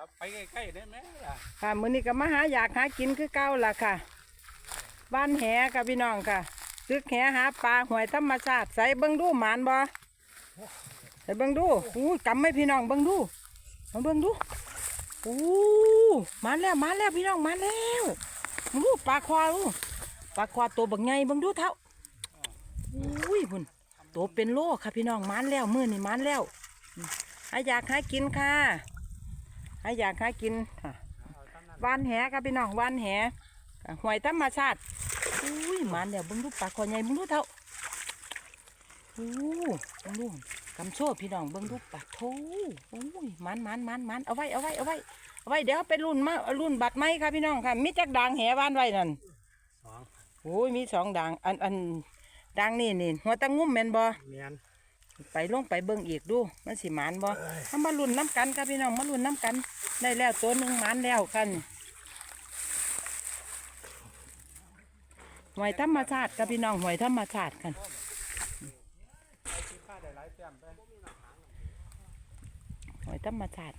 จับไปใกล้ๆได้ไหมล่ะค่ะมื้อนี้ก็มาหาอยากหากินคือเก่าล่ะค่ะ บ้านแหค่ะพี่น้องค่ะซึกแหหาปลาหวยธรรมชาติใส่เบิ่งดูหมานบ่ใส่เบิ่งดูอู้กำไม่พี่น้องเบิ่งดูมาเบิ่งดูอู้มาแล้วมาแล้วพี่น้องมาแล้วอู้ปลาควาอู้ปลาควาตัวบักใหญ่เบิ่งดูเท่าอุ้ยพุ่นตัวเป็นโลค่ะพี่น้องมันแล้วมื้อนี้มันแล้วอืมหาอยากหากินค่ะาอยากหากินค่ะวานแหครับพี่น้องวานแหอะหวยธรรมชาติอุ้ยมันเดี๋ยวเบึงดูปลาคอใหญ่เบึงดูเท่าอู้เบึงดูกำโซ่พี่น้องเบึงดูปลาโถอุ้ยมันมันมันมันเอาไว้เอาไว้เอาไว้เอาไว้เดี๋ยวเอาไปรุ่นมาเอารุ่นบัตรไหมครับพี่น้องค่ะมีจักด่างแหวานไว้นั่นสองโอ้ยมีสองด่างอันอันด่างนี่นี่หัวตะงุ่มแม่นบ่เมียน ไปลงไปเบิ่งอีกดู มันสิหมานบ่ทำมารุ่นน้ำกันครับพี่น้องมารุ่นน้ำกัน ได้แล้วตัวหนึ่งหมานแล้วกันหวยธรรมชาติกับพี่น้องหวยธรรมชาติกันไอ้ที่ผ้าได้หลายแต้มไปหวยธรรมชาติ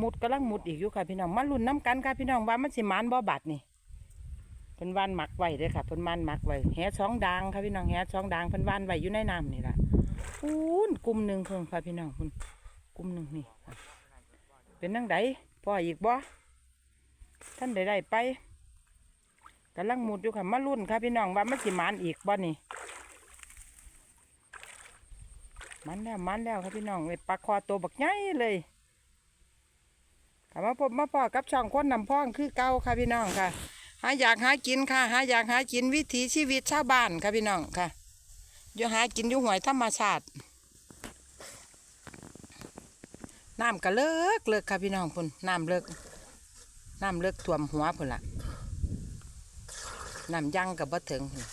มุดกำลังมุดอีกอยู่ค่ะพี่น้องมาลุ้นน้ำกันค่ะพี่น้องว่ามันสิหมานบ่บาดนี่เพิ่นวานหมักไว้เด้อค่ะเพิ่นวานหมักไว้แหสองดางค่ะพี่น้องแหสองดางเพิ่นวานไว้อยู่ในน้ำนี่ล่ะ ปูนกลุ่มหนึ่งเพิ่งค่ะพี่น้องคุณกลุ่มหนึ่งนี่เป็นนังไดพ่ออีกบ่ท่านได้ได้ไปกำลังหมุดอยู่ค่ะมาลุ้นค่ะพี่น้องว่ามันสิมานอีกบ่นี่มันแล้วมันแล้วครับพี่น้องไอ้ปลาคอตัวบักใหญ่เลยกลับมาพบมาพอกับช่องคนนำพ้องคือเก่าค่ะพี่น้องค่ะ หาอยากหากินค่ะ หาอยากหากินวิถีชีวิตชาวบ้านค่ะพี่น้องค่ะ อยู่หากินอยู่หวยธรรมชาติน้ำก็เลิกเลิกค่ะพี่น้องพุ่นน้ำเลิกน้ำเลิกท่วมหัวพุ่นละน้ำยังกับบ่ถึงพุ่น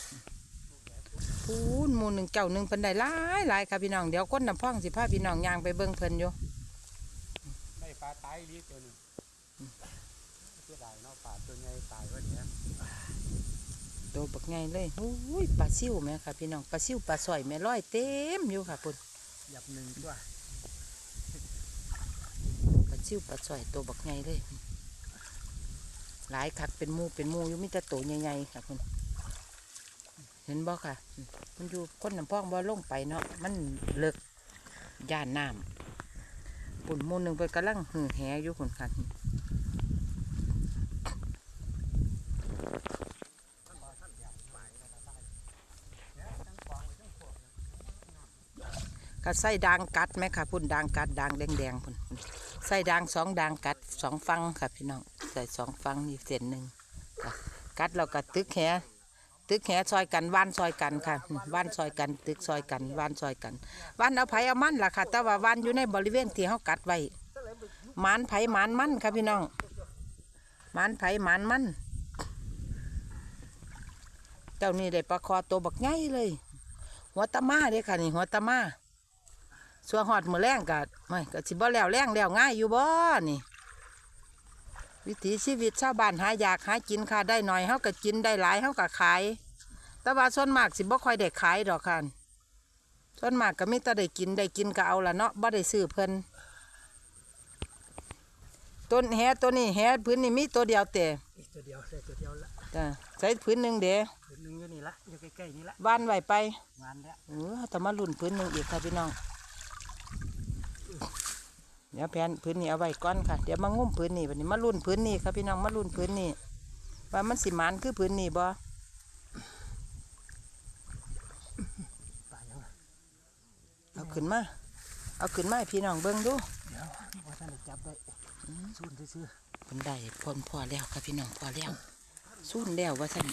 พูนหมูหนึ่งเจ้าหนึ่งเพิ่นได้หลายหลายค่ะพี่น้องเดี๋ยวก้นน้ำพ่องสิพาพี่น้องย่างไปเบิ่งเพิ่นอยู่ได้ปลาตายลีตัวหนึงเสียดายเนาะปลาตัวใหญ่ตายก็เนี้ ยโตบักไงเลยโอ้ยปลาซิวแม่ค่ะพี่น้องปลาซิวปลาสอยแม่ร้อยเต็มอยู่ค่ะพุ่นหยับหนึ่งตัวปลาซิวปลาสอยโตบักไงเลย หลายคักเป็นหมูเป็นหมูอยู่มีแต่โตใหญ่ๆค่ะพุ่นเห็นบ่ค่ะ มันอยู่ก้นน้ำพ่องบ่ลงไปเนาะมันเลิกย่านน้ำปุ่นหมูหนึ่งเพิ่นกำลังหือแหอยู่พุ่นค่ะ ก็ใส่ดางกัดไหมค่ะพุ่นดางกัดดางแดงๆพุ่นใส่ดางสองดางกัดสองฟังค่ะพี่น้องใส่สองฟังนี่เส้นหนึ่งกัดเราก็ตึกแหตึกแหซอยกันว่านซอยกันค่ะว่านซอยกันตึกซอยกันว่านซอยกันว่านเอาไผ่เอามันล่ะค่ะ แต่ว่าว่านอยู่ในบริเวณที่เขากัดไว้หมานไผหมานมันค่ะพี่น้องหมานไผหมานมันเจ้านี่ได้ปลาคอตัวบักใหญ่เลย หัวตะมาเด้ค่ะนี่หัวตะมา ส่วนหอดมือแรงกัไม่ก็สิบ่แล้วแรงแล้วง่ายอยู่บ่นี่ วิถีชีวิตชาวบ้านหาอยากหากินค่ะได้หน่อยเฮาก็กินได้หลายเฮาก็ขาย แต่ว่าส่วนมากสิบ่ค่อยได้ขายดอกค่ะส่วนมากก็มีแต่ได้กินได้กินก็เอาละเนาะบ่ได้ซื้อเพิ่นต้นแหตัวนี้แหพื้นนี่มีตัวเดียวแต่อีกตัวเดียวใส่ตัวเดียวละจ้ะใส่พื้นหนึ่งเด้ตัวหนึงอยู่นี่ละอยู่ใกล้ๆนี่ละบ้านไว้ไปงานแล้วเออแต่มาลุ่นพื้นหนึ่งอีกค่ะพี่น้องเดี๋ยวแผนพื้นนี้เอาไว้ก่อนค่ะ เดี๋ยวมางุ้มพื้นนี้วันนี้มาลุ่นพื้นนี้ครับพี่น้องมาลุ่นพื้นนี้ว่ามันสิหมานคือพื้นนี้บ่ปลายังไงเอาขึ้นมา เอาขึ้นมาให้พี่น้องเบิ่งดู เดี๋ยวว่าท่านได้จับได้สูนซื้อเพิ่นได้พนพอแล้วค่ะพี่น้องพอแล้วสู้นแล้วว่าท่าน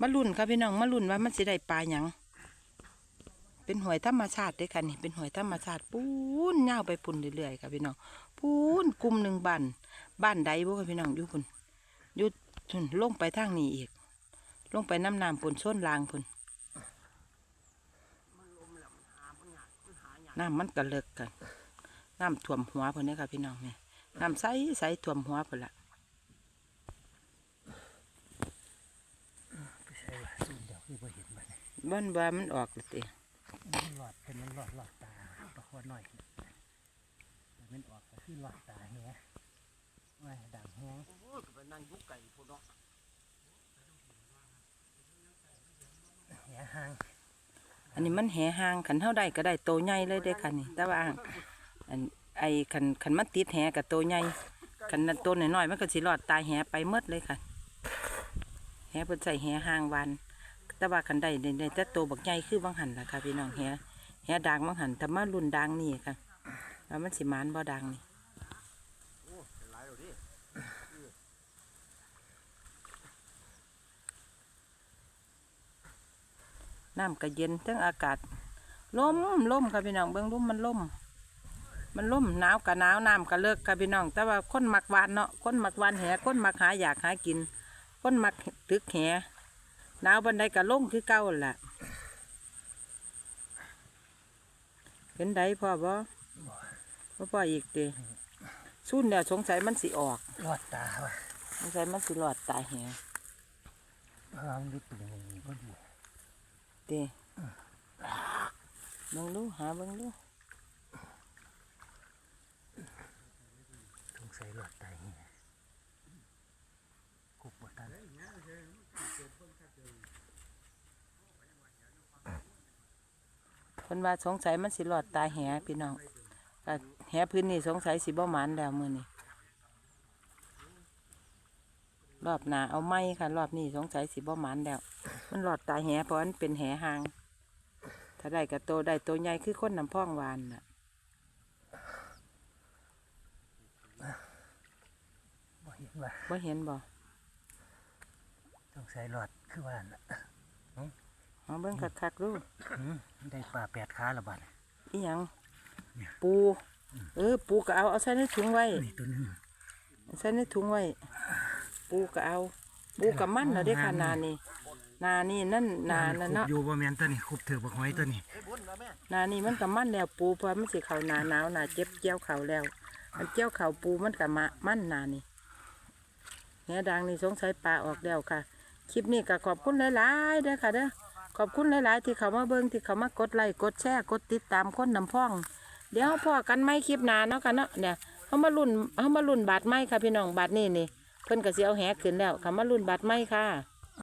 มาลุ่นค่ะพี่น้องมาลุ่นว่ามันสิได้ปลาหยัง เป็นหวยธรรมชาติเด้อค่ะนี่เป็นหวยธรรมชาติปูนยาวไปพุ่นเรื่อยๆค่ะพี่น้องปูนกลุ่มหนึ่งบ้านบ้านใดบ่ค่ะพี่น้องอยู่พุ่นอยู่พุ่นลงไปทางนี้อีก ลงไปน้ำน้ำพุ่นส้นลางพุ่นน้ำมันก็เลิกกันน้ำท่วมหัวพุ่นนี่ค่ะพี่น้องนี่น้ำใสใสท่วมหัวพุ่นละๆไปใส่ว่าสูนเดียวคือบ่เห็นมันบ้านว่ามันออกและติ มันหลอดเป็นมันหลอดหลอดตาปลาคอหน่อยมันออกก็คือหลอดตาเนี้ยไม่ดังแห้งโอ้ก็ไปนั่งยุกไก่พุ่นเนาะแหห่าง อันนี้มันแหห่างขันเท่าใดก็ได้โตใหญ่เลยเด้อค่ะนี่ แต่ว่าอันไอขันขันมันติดแหกับโตใหญ่ขันตัวน้อยๆมันก็สิรอดตายแหไปหมดเลยค่ะแหเพิ่นใส่แหห่างวัน แต่ว่าขันได้ได้แต่โตบักใหญ่คือบางหันล่ะค่ะพี่น้องแหแหด่างบางหันถ้ามารุ่นด่างนี่ค่ะว่ามันสิมานบ่ด่างนี่น้ำก็เย็นทั้งอากาศลมลมค่ะพี่น้องเบื้องลมมันลมมันลมหนาวกับหนาวน้ำก็เลิกค่ะพี่น้อง แต่ว่าคนมักวานเนาะคนมักวานแหคนมักหาอยากหากินคนมักตึกแห หนาวบันไดก็ลงคือเก่าหั่นล่ะเป็นไดพ่อบ่บ่พ่ออีกเด้สุ่นแล้วสงสัยมันสิออกรอดตาว่ะสงสัยมันสิรอดตายแหเพราะว่ามันอยู่ตุ่มนี้พอดีเด้เบิ่งดูหาเบิ่งดูสงสัยรอดตายนี่กุบบ่ทัน เพิ่นว่าสงสัยมันสิรอดตายแหพี่น้องก็แหพื้นนี่สงสัยสิบ่หมานแล้วมื้อนี้รอบหน้าเอาไม้ค่ะ รอบนี้สงสัยสิบ่หมานแล้ว มันรอดตายแหเพราะมันเป็นแหหาง ถ้าได้ก็โตได้โตใหญ่คือคนน้ำพ่องหวานน่ะบ่เห็นว่าบ่เห็นบ่สงสัยรอดคือว่าน่ะ เอาเบิ่งคักๆดูหืมได้ปลาแปดขาละบาดอีหยังปู เออ ปูก็เอา เอาใส่ในถุงไว้นี่ตัวหนึงใส่ในถุงไว้ ปูก็เอา ปูกับมันแล้วเด้อค่ะนานี่นานี่นั่นนานั่นเนาะคุบอยู่บ่แม่นตัวนี้คุบถือบักหอยตัวนี้ไอ้บุญนะแม่นานี่มันกับมันแล้วปูเพราะมันสิเขาหนาหนาวหนาเจ็บเกี่ยวเขาแล้ว มันเกี่ยวเขาปูมันกับมะมันนานี่แง่ดังนี่สงสัยปลาออกแล้วค่ะ คลิปนี้ก็ขอบคุณหลายๆเด้อค่ะเด้อ ขอบคุณหลาย ๆ ที่เขามาเบิ้งที่เขามากดไลค์กดแชร์กดติดตามคนนำพ่อง เดี๋ยวพ่อกันไม่คลิปหนาเนาะค่ะเนาะเนี่ยเขามารุ่นเขามารุ่นบาดไม้ค่ะพี่น้องบาดนี่นี่เพิ่นก็สิเอาแหขึ้นแล้วเขามารุ่นบาดไม้ค่ะ